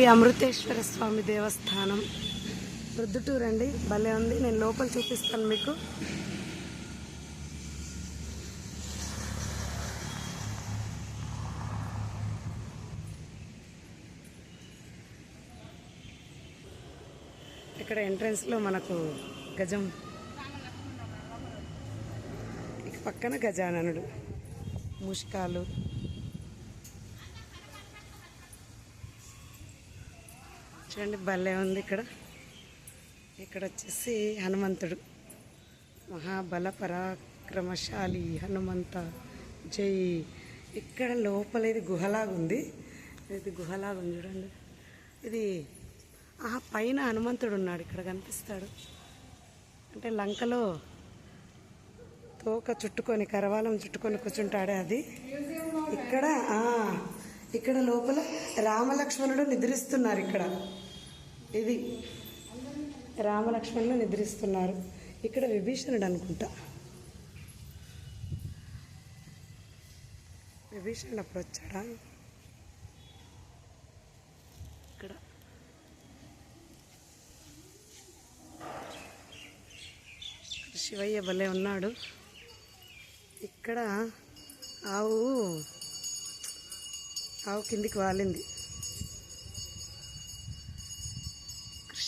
ఈ అమృతేశ్వర స్వామి దేవస్థానం. రుద్దుటూరు అండి భలే ఉంది. నేను లోపల చూపిస్తాను మీకు. ఇక్కడ ఎంట్రన్స్లో మనకు గజం. ఇక పక్కన గజాననుడు. ముష్కాలు. చూడండి భలే ఉంది ఇక్కడ. ఇక్కడ వచ్చేసి హనుమంతుడు. మహాబల పరాక్రమశాలి హనుమంత. జై. ఇక్కడ లోపల ఇది గుహలాగా ఉంది. ఇది గుహలాగా ఉంది చూడండి. ఇది ఆ పైన హనుమంతుడు ఉన్నాడు ఇక్కడ కనిపిస్తాడు. అంటే లంకలో తోక చుట్టుకొని కరవాలం చుట్టుకొని కూర్చుంటాడే అది. ఇక్కడ ఇక్కడ లోపల రామలక్ష్మణుడు నిద్రిస్తున్నారు ఇక్కడ. ఇది రామలక్ష్మణులు నిద్రిస్తున్నారు. ఇక్కడ విభీషణుడు అనుకుంటా. విభీషణుడు అప్పుడు వచ్చాడా? ఇక్కడ. ఇక్కడ శివయ్య భలే ఉన్నాడు. ఇక్కడ ఆవు ఆవు కిందికి వాలింది.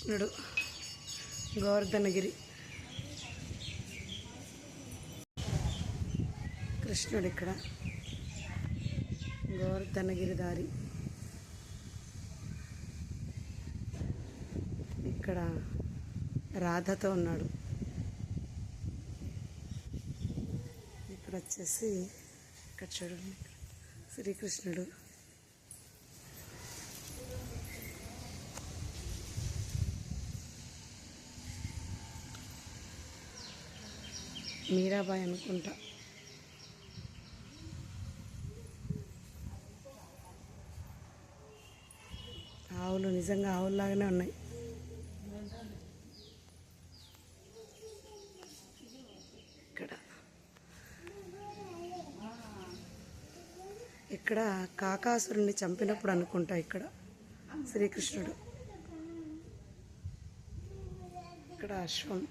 కృష్ణుడు గోవర్ధనగిరి. కృష్ణుడు ఇక్కడ గోవర్ధనగిరి దారి. ఇక్కడ రాధతో ఉన్నాడు. ఇక్కడ వచ్చేసి ఇక్కడ చూడండి శ్రీకృష్ణుడు. మీరాబాయి అనుకుంటా. ఆవులు నిజంగా ఆవుల్లాగానే ఉన్నాయి. ఇక్కడ. ఇక్కడ కాకాసురుణ్ణి చంపినప్పుడు అనుకుంటా ఇక్కడ శ్రీకృష్ణుడు. ఇక్కడ అశ్వం.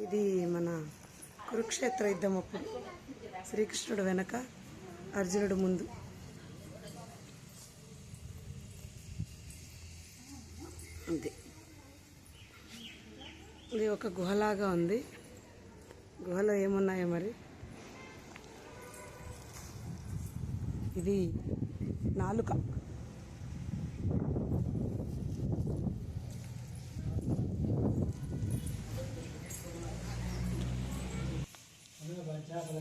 ఇది మన కురుక్షేత్ర యుద్ధం అప్పుడు శ్రీకృష్ణుడు వెనక అర్జునుడు ముందు. అంతే. ఇది ఒక గుహలాగా ఉంది. గుహలో ఏమున్నాయో మరి? ఇది నాలుక.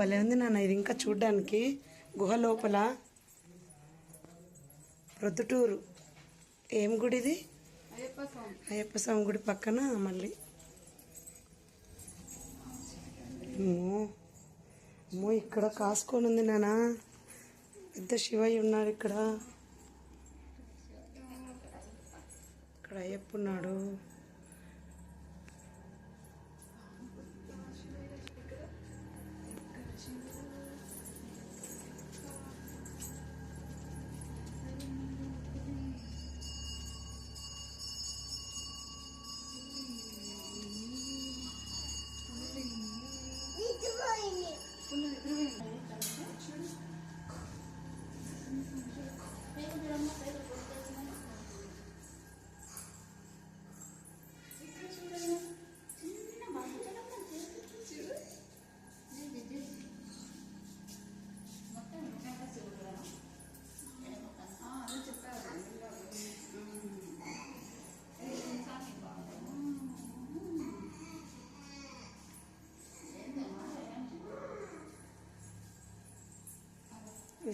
భలే ఉంది నాన్న. ఇది ఇంకా చూడ్డానికి గుహ లోపల ప్రొద్దుటూరు. ఏం గుడి ఇది? అయ్యప్ప స్వామి గుడి పక్కన మళ్ళీ. అమ్మో. అమ్మో ఇక్కడ కాసుకొని ఉంది నాన్న. పెద్ద శివయ్య ఉన్నాడు ఇక్కడ. ఇక్కడ అయ్యప్ప ఉన్నాడు.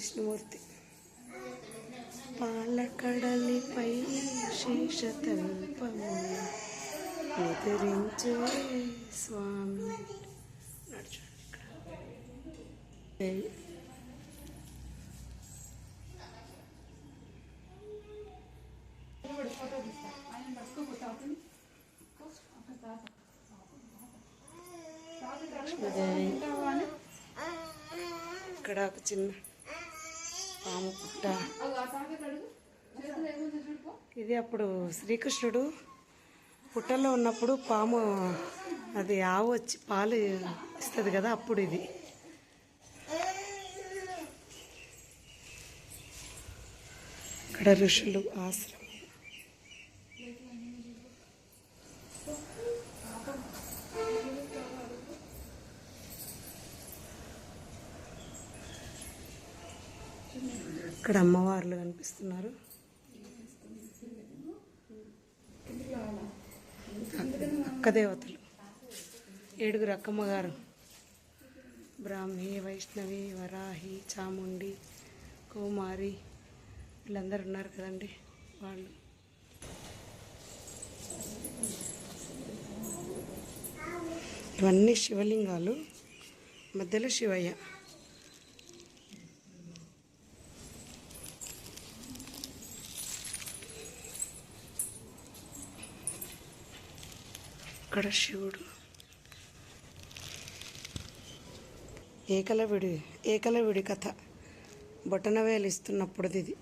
విష్ణుమూర్తి పాలకడలిపై శేషతల్పము నిద్రించే స్వామి నడుచండి ఇక్కడ. ఇక్కడ ఒక చిన్న పాము పుట్ట ఇది అప్పుడు శ్రీకృష్ణుడు పుట్టలో ఉన్నప్పుడు పాము అది ఆవు వచ్చి పాలు ఇస్తుంది కదా అప్పుడు ఇది. ఇక్కడ ఋషులు ఆశ్రమం. ఇక్కడ అమ్మవార్లు కనిపిస్తున్నారు. అక్కదేవతలు ఏడుగురు అక్కమ్మ గారు బ్రాహ్మి వైష్ణవి వరాహి చాముండి కౌమారి వీళ్ళందరూ ఉన్నారు కదండి వాళ్ళు. ఇవన్నీ శివలింగాలు. మధ్యలో శివయ్య. అక్కడ శివుడు. ఏకలవిడి ఏకలవిడి కథ. బొటనవేలు ఇస్తున్నప్పుడు ఇది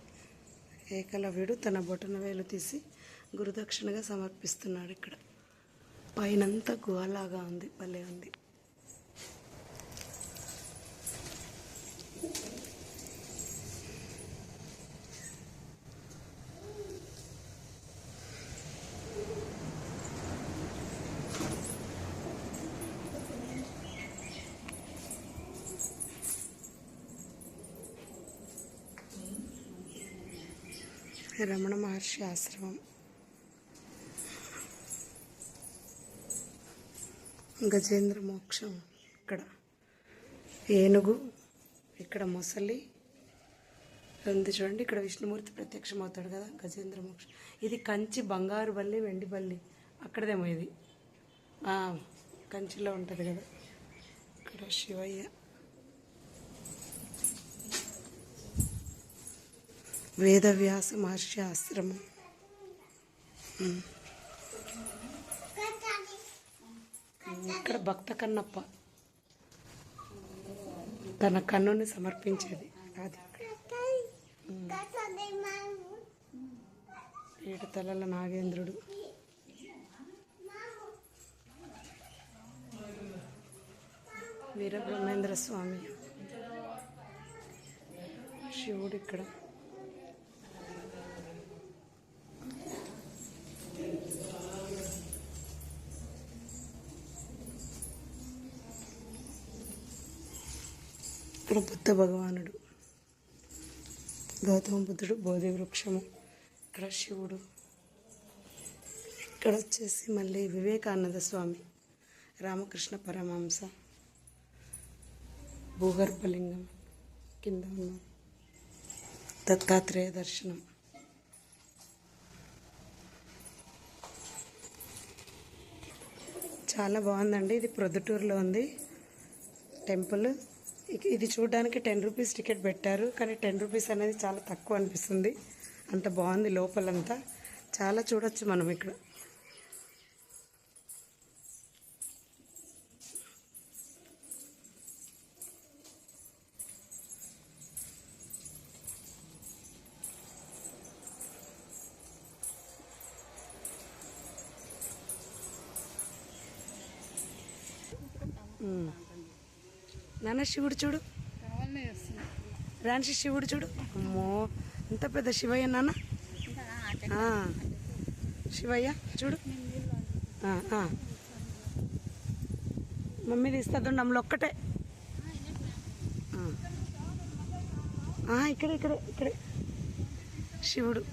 ఏకలవ్యుడు తన బొటనవేలు తీసి గురుదక్షిణగా సమర్పిస్తున్నాడు ఇక్కడ. పైనంతా గుహలాగా ఉంది భలే ఉంది. రమణ మహర్షి ఆశ్రమం. గజేంద్ర మోక్షం ఇక్కడ. ఏనుగు ఇక్కడ ముసలి. ఉంది చూడండి ఇక్కడ విష్ణుమూర్తి ప్రత్యక్షం అవుతాడు కదా గజేంద్ర మోక్షం. ఇది కంచి బంగారు బల్లి వెండి బల్లి. అక్కడదేమో ఇది. కంచిలో ఉంటుంది కదా. ఇక్కడ శివయ్య. వేదవ్యాస మహర్షి ఆశ్రమం. ఇక్కడ భక్త కన్నప్ప. తన కన్నుని సమర్పించేది. అది ఏడు తలల నాగేంద్రుడు. వీరబ్రహ్మేంద్ర స్వామి. శివుడు ఇక్కడ. ఇక్కడ బుద్ధ భగవానుడు. గౌతమ బుద్ధుడు బోధి వృక్షము. ఇక్కడ శివుడు. ఇక్కడ వచ్చేసి మళ్ళీ వివేకానంద స్వామి. రామకృష్ణ పరమహంస. భూగర్భలింగం కింద ఉన్నారు దత్తాత్రేయ దర్శనం. చాలా బాగుందండి. ఇది ప్రొద్దుటూరులో ఉంది. టెంపుల్. ఇది చూడడానికి టెన్ రూపీస్ టికెట్ పెట్టారు. కానీ టెన్ రూపీస్ అనేది చాలా తక్కువ అనిపిస్తుంది. అంత బాగుంది లోపలంతా. చాలా చూడొచ్చు మనం ఇక్కడ. ఉమ్. నాన్న శివుడు చూడు. రాణి శివుడు చూడు. అమ్మో ఎంత పెద్ద శివయ్య నాన్న. శివయ్య చూడు. మమ్మీ తీస్తుంది నమ్మలు ఒక్కటే. ఇక్కడే ఇక్కడే ఇక్కడే. శివుడు.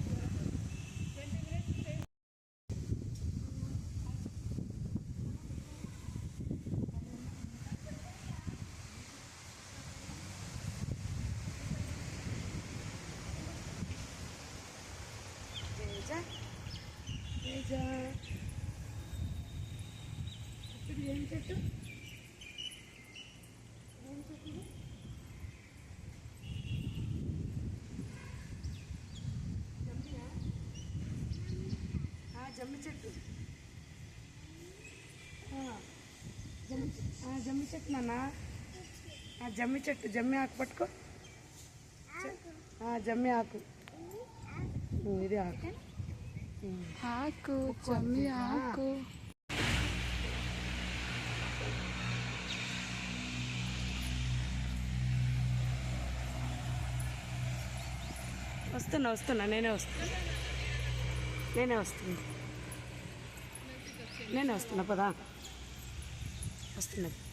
పూజ ఇది ఏం చెట్టు ఏం చెట్టు జమ్మి చెట్టు జమ్మి జమ్మి చెట్టు నాన్న. ఆ, జమ్మి చెట్టు జమ్మి ఆకు పట్టుకో. జమ్మి ఆకు. ఇది ఆకు. ఆకు జమ్మి ఆకు. వస్తున్నా వస్తున్నా నేనే వస్తున్నా. నేనే వస్తున్నా. నేనే వస్తున్నా పదా. వస్తున్నది.